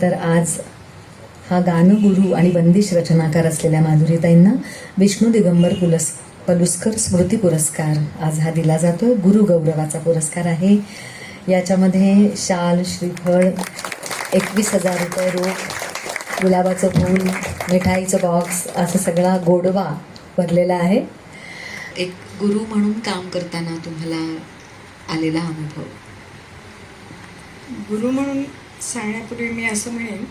तर आज हा गानगुरू आणि बंदिश रचनाकार असलेल्या माधुरीताईंना विष्णू दिगंबर पुलस पलुस्कर स्मृती पुरस्कार. आज हा दिला जातोय गुरु गौरवाचा पुरस्कार आहे. याच्यामध्ये शाल श्रीफळ एकवीस हजार रुपये रोख गुलाबाचं फूल मिठाईचं बॉक्स असं सगळा गोडवा भरलेला आहे. एक गुरु म्हणून काम करताना तुम्हाला आलेला अनुभव? गुरु म्हणून सांगण्यापूर्वी मी असं म्हणेन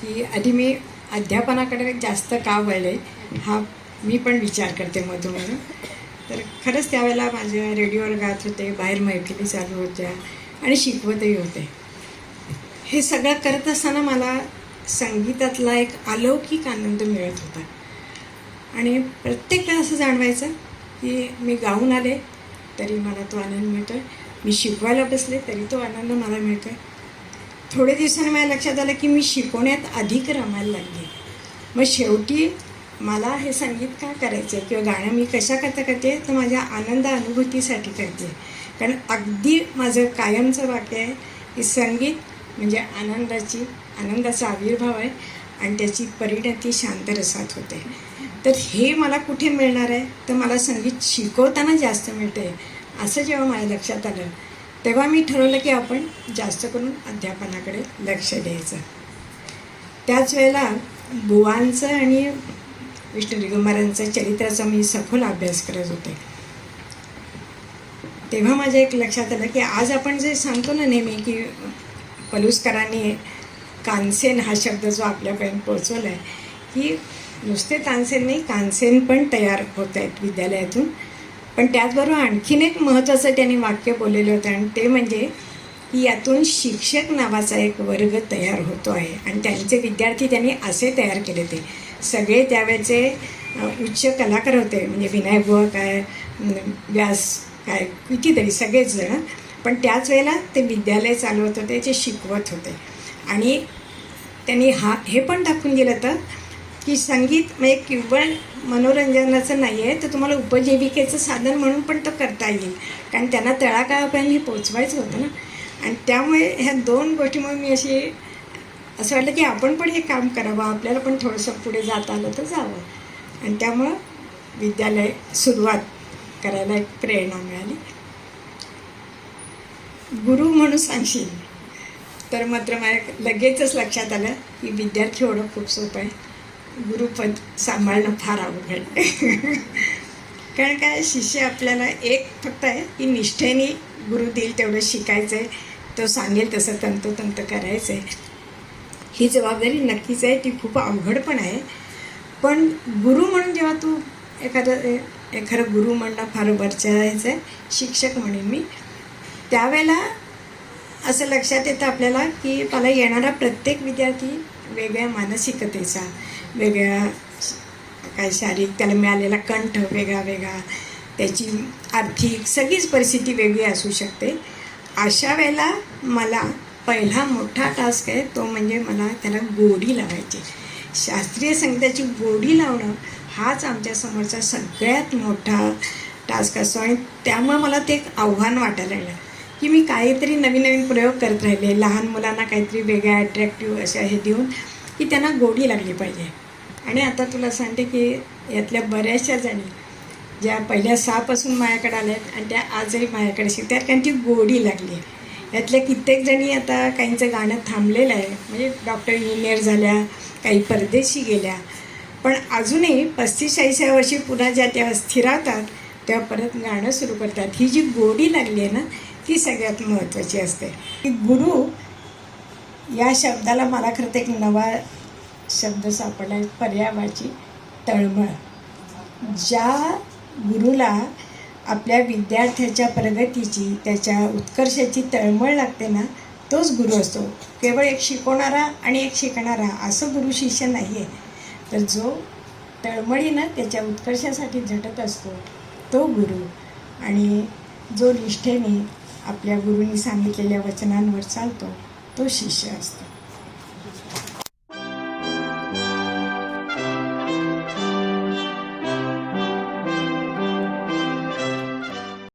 की आधी मी अध्यापनाकडे जास्त का वळले हा मी पण विचार करते मधून तर खरंच त्यावेळेला माझ्या रेडिओवर गात होते बाहेर मैफिली चालू होत्या आणि शिकवतही होते. हे सगळं करत असताना मला संगीतातला एक अलौकिक आनंद मिळत होता. आणि प्रत्येक असं जाणवायचं की मी गाऊन आले तरी मला तो आनंद मिळतो आहे मी शिकवायला बसले तरी तो आनंद मला मिळतो आहे थोडे दिवसांनी माझ्या लक्षात आलं की मी शिकवण्यात अधिक रमायला लागले. मग शेवटी मला हे संगीत का करायचं आहे किंवा गाणं मी कशा करता करते तर माझ्या आनंद अनुभूतीसाठी करते. कारण अगदी माझं कायमचं वाक्य आहे की संगीत म्हणजे आनंदाची आनंदाचा आविर्भाव आहे आणि त्याची परिणती शांत रसात होते. तर हे मला कुठे मिळणार आहे? तर मला संगीत शिकवताना जास्त मिळते आहे असं जेव्हा माझ्या लक्षात आलं तेव्हा मी ठरवलं की आपण जास्त करून अध्यापनाकडे लक्ष द्यायचं. त्याच वेळेला बुवांचं आणि विष्णू दिगंबरांचं चरित्राचा मी सखोल अभ्यास करत होते. तेव्हा माझ्या एक लक्षात आलं की आज आपण जे सांगतो ना नेहमी की पलुसकरांनी कानसेन हा शब्द जो आपल्यापर्यंत पोहोचवला आहे की नुसते तानसेन नाही कानसेन पण तयार होत आहेत विद्यालयातून. पण त्याचबरोबर आणखीन एक महत्त्वाचं त्यांनी वाक्य बोललेलं होतं आणि ते म्हणजे की यातून शिक्षक नावाचा एक वर्ग तयार होतो आहे. आणि त्यांचे विद्यार्थी त्यांनी असे तयार केले ते सगळे त्यावेळेचे उच्च कलाकार होते. म्हणजे विनायक बुवा काय व्यास काय कितीतरी सगळेच जण पण त्याच वेळेला ते विद्यालय चालवत होते जे शिकवत होते. आणि त्यांनी हा हे पण दाखवून दिलं होतं की संगीत म्हणजे केवळ मनोरंजनाचं नाही आहे तर तुम्हाला उपजीविकेचं साधन म्हणून पण तो करता येईल. कारण त्यांना तळागाळापर्यंत हे पोचवायचं होतं ना. आणि त्यामुळे ह्या दोन गोष्टीमुळे मी अशी असं वाटलं की आपण पण हे काम करावं आपल्याला पण थोडंसं पुढे जात आलं तर जावं. आणि त्यामुळं विद्यालय सुरुवात करायला एक प्रेरणा मिळाली. गुरु म्हणून सांगशील तर मात्र माझ्या लगेचच लक्षात आलं की विद्यार्थी एवढं खूप सोपं आहे. गुरुपद सांभाळणं फार अवघड कारण काय शिष्य आपल्याला एक फक्त आहे की निष्ठेने गुरु देईल तेवढं शिकायचं आहे तो सांगेल तसं तंतोतंत करायचं आहे ही जबाबदारी नक्कीच आहे ती खूप अवघड पण आहे. पण गुरु म्हणून जेव्हा तू एखादं एखादं गुरु म्हणणं फार वरच्या आहे शिक्षक म्हणेन मी त्यावेळेला असं लक्षात येतं आपल्याला की मला येणारा प्रत्येक विद्यार्थी वेगळ्या मानसिकतेचा वेगळ्या काय शारीरिक त्याला मिळालेला कंठ वेगळा वेगळा त्याची आर्थिक सगळीच परिस्थिती वेगळी असू शकते. अशा वेळेला मला पहिला मोठा टास्क आहे तो म्हणजे मला त्याला गोडी लावायची. शास्त्रीय संगीताची गोडी लावणं हाच आमच्यासमोरचा सगळ्यात मोठा टास्क असतो आणि त्यामुळे मला ते एक आव्हान वाटायला लागलं की मी काहीतरी नवीन नवीन प्रयोग करत राहिले. लहान मुलांना काहीतरी वेगळ्या अट्रॅक्टिव्ह अशा हे देऊन की त्यांना गोडी लागली पाहिजे. आणि आता तुला सांगते की यातल्या बऱ्याचशा जणी ज्या पहिल्या सहापासून माझ्याकडे आल्या आहेत आणि त्या आजही माझ्याकडे शिकतात कारण ती गोडी लागली आहे. यातल्या कित्येक जणी आता काहींचं गाणं थांबलेलं आहे. म्हणजे डॉक्टर इंजिनियर झाल्या काही परदेशी गेल्या. पण अजूनही पस्तीस चाळीसाव्या वर्षी पुन्हा ज्या त्या स्थिरावतात तेव्हा परत गाणं सुरू करतात. ही जी गोडी लागली आहे ना ती सगळ्यात महत्त्वाची असते. की गुरु या शब्दाला मला खरं तर एक नवा शब्द सापडला आहे पर्यावाची तळमळ. ज्या गुरुला आपल्या विद्यार्थ्याच्या प्रगतीची त्याच्या उत्कर्षाची तळमळ लागते ना तोच गुरु असतो. केवळ एक शिकवणारा आणि एक शिकणारा असं गुरु शिष्य नाही आहे तर जो तळमळीनं त्याच्या उत्कर्षासाठी झटत असतो तो गुरु. आणि जो निष्ठेने आपल्या गुरुंनी सांगितलेल्या वचनांवर चालतो तो शिष्य असतो